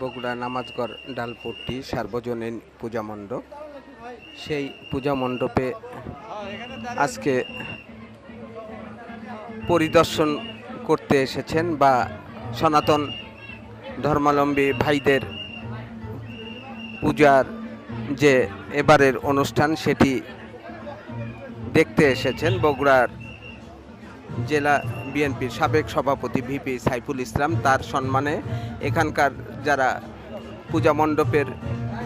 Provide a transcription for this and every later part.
বগুড়া নামাজগড় ডালপট্টি সার্বজনীন পূজা মণ্ডপ। সেই পূজা মণ্ডপে আজকে পরিদর্শন করতে এসেছেন বা সনাতন ধর্মাবলম্বী ভাইদের পূজার যে এবারের অনুষ্ঠান সেটি দেখতে এসেছেন বগুড়ার জেলা বিএনপির সাবেক সভাপতি ভিপি সাইফুল ইসলাম তার সম্মানে এখানকার যারা পূজা মণ্ডপের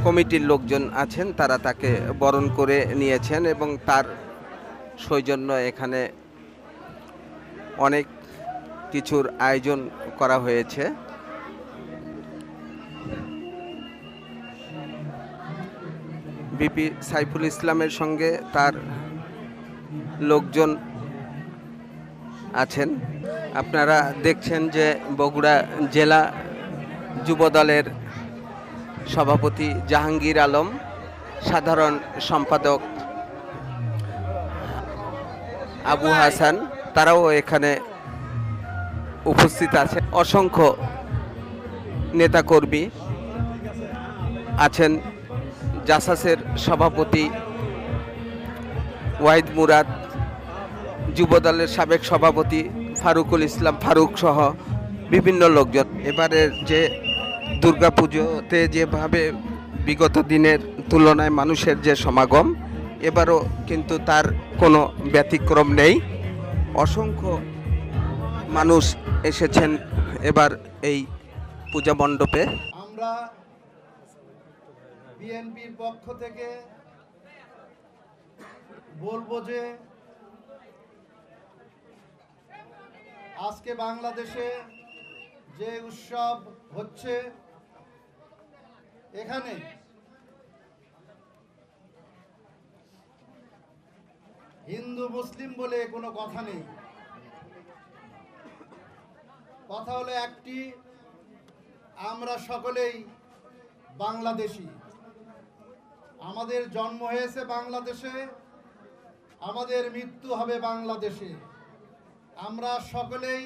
কমিটির লোকজন আছেন, তারা তাকে বরণ করে নিয়েছেন এবং তার সৌজন্য এখানে অনেক কিছুর আয়োজন করা হয়েছে। বিপি সাইফুল ইসলামের সঙ্গে তার লোকজন আছেন। আপনারা দেখছেন যে বগুড়া জেলা যুবদলের সভাপতি জাহাঙ্গীর আলম, সাধারণ সম্পাদক আবু হাসান, তারাও এখানে উপস্থিত আছে অসংখ্য নেতাকর্মী আছেন। জাসাসের সভাপতি ওয়াহিদ মুরাদ যুবদলের সাবেক সভাপতি ফারুকুল ইসলাম ফারুক সহ বিভিন্ন লোকজন। এবারের যে দুর্গাপুজোতে যেভাবে বিগত দিনের তুলনায় মানুষের যে সমাগম, এবারও কিন্তু তার কোনো ব্যতিক্রম নেই। অসংখ্য মানুষ এসেছেন এবার এই পূজা মণ্ডপে। আমরা বিএনপির পক্ষ থেকে বলব যে আজকে বাংলাদেশে যে উৎসব হচ্ছে, এখানে হিন্দু, মুসলিম বলে কোনো কথা নেই। কথা হলো একটি, আমরা সকলেই বাংলাদেশি। আমাদের জন্ম হয়েছে বাংলাদেশে, আমাদের মৃত্যু হবে বাংলাদেশে। আমরা সকলেই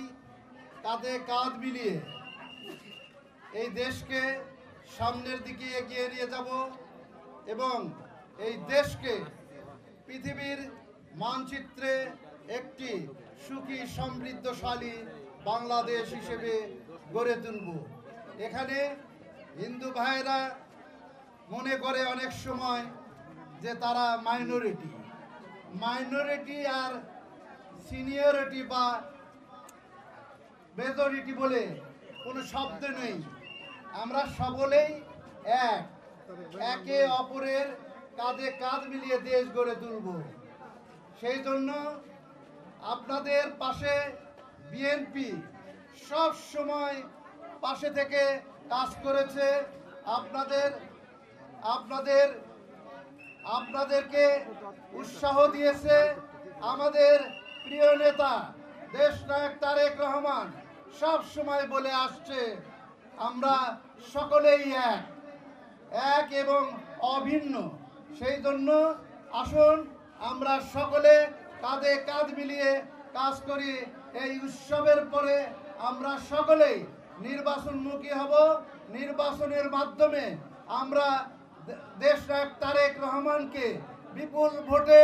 কাঁধে কাঁধ মিলিয়ে এই দেশকে সামনের দিকে এগিয়ে নিয়ে যাব এবং এই দেশকে পৃথিবীর মানচিত্রে একটি সুখী, সমৃদ্ধশালী বাংলাদেশ হিসেবে গড়ে তুলব। এখানে হিন্দু ভাইয়েরা মনে করে অনেক সময় যে তারা মাইনরিটি মাইনরিটি আর সিনিয়রিটি বা মেজরিটি বলে কোনো শব্দ নেই। আমরা সকলেই এক। একে অপরের কাঁধে কাঁধ মিলিয়ে দেশ গড়ে তুলব। সেই জন্য আপনাদের পাশে বিএনপি সব সময় পাশে থেকে কাজ করেছে। আপনাদের আপনাদের, আপনাদেরকে উৎসাহ দিয়েছে। আমাদের প্রিয় নেতা, দেশ নায়ক তারেক রহমান সব সময় বলে আসছে, আমরা সকলেই এক এক এবং অভিন্ন। সেই জন্য আসুন, আমরা সকলে কাঁধে কাঁধ মিলিয়ে কাজ করি। এই উৎসবের পরে আমরা সকলেই নির্বাচনমুখী হব। নির্বাচনের মাধ্যমে আমরা দেশ নায়ক তারেক রহমানকে বিপুল ভোটে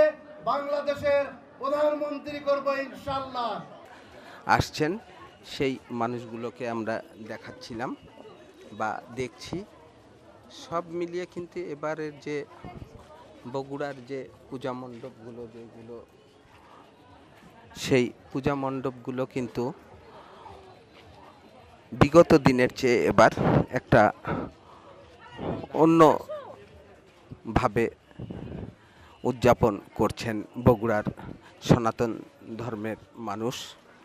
বাংলাদেশের প্রধানমন্ত্রী করব ইনশাল্লাহ আসছেন সেই মানুষগুলোকে আমরা দেখাচ্ছিলাম বা দেখছি। সব মিলিয়ে কিন্তু এবারের যে বগুড়ার যে পূজা মণ্ডপগুলো, যেগুলো সেই পূজা মণ্ডপগুলো কিন্তু বিগত দিনের চেয়ে এবার একটা অন্যভাবে উদযাপন করছেন বগুড়ার সনাতন ধর্মের মানুষ।